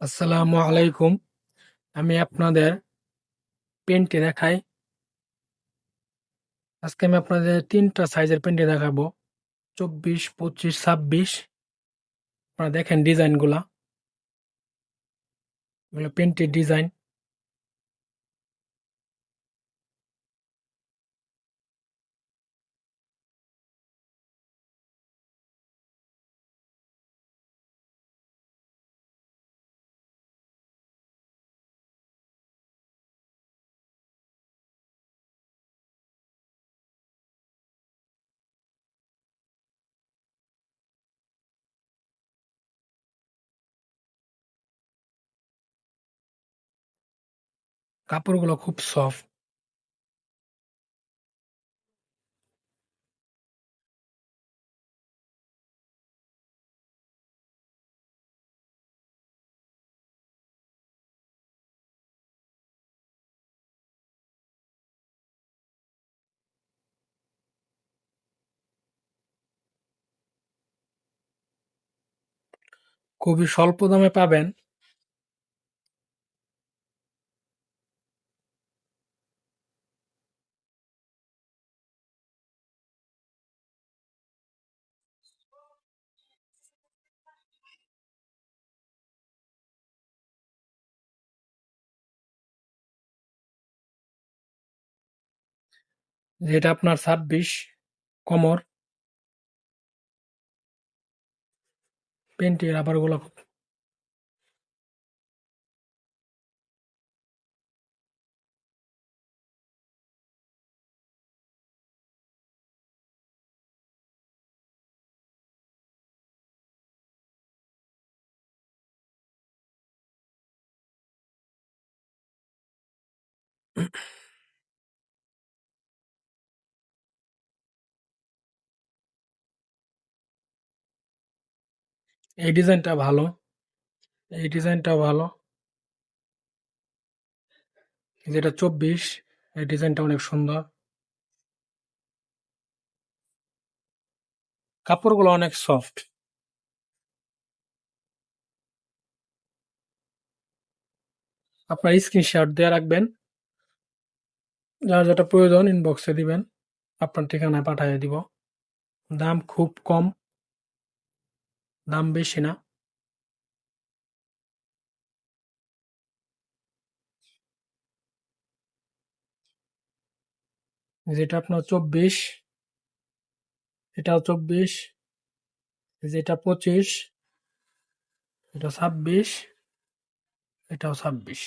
আসসালামু আলাইকুম। আমি আপনাদের পেনটি দেখাই। আজকে আমি আপনাদের তিনটা সাইজের পেনটি দেখাবো। চব্বিশ, পঁচিশ, ছাব্বিশ। আপনারা দেখেন ডিজাইনগুলা। এগুলো পেনটির ডিজাইন। কাপড়গুলো খুব সফট খুবই স্বল্প দামে পাবেন। যেটা আপনার ছাব্বিশ কমর। পেনটির রাবারগুলো খুব এই ডিজাইনটা ভালো। এই ডিজাইনটা ভালো। যেটা চব্বিশ, এই ডিজাইনটা অনেক সুন্দর। কাপড়গুলো অনেক সফট। আপনার স্ক্রিনশট দিয়ে রাখবেন। যার যেটা প্রয়োজন ইনবক্সে দিবেন। আপনার ঠিকানায় পাঠিয়ে দিব। দাম খুব কম। দাম বেশি না। যেটা আপনার চব্বিশ এটাও চব্বিশ যেটা পঁচিশ এটা ছাব্বিশ এটাও ছাব্বিশ।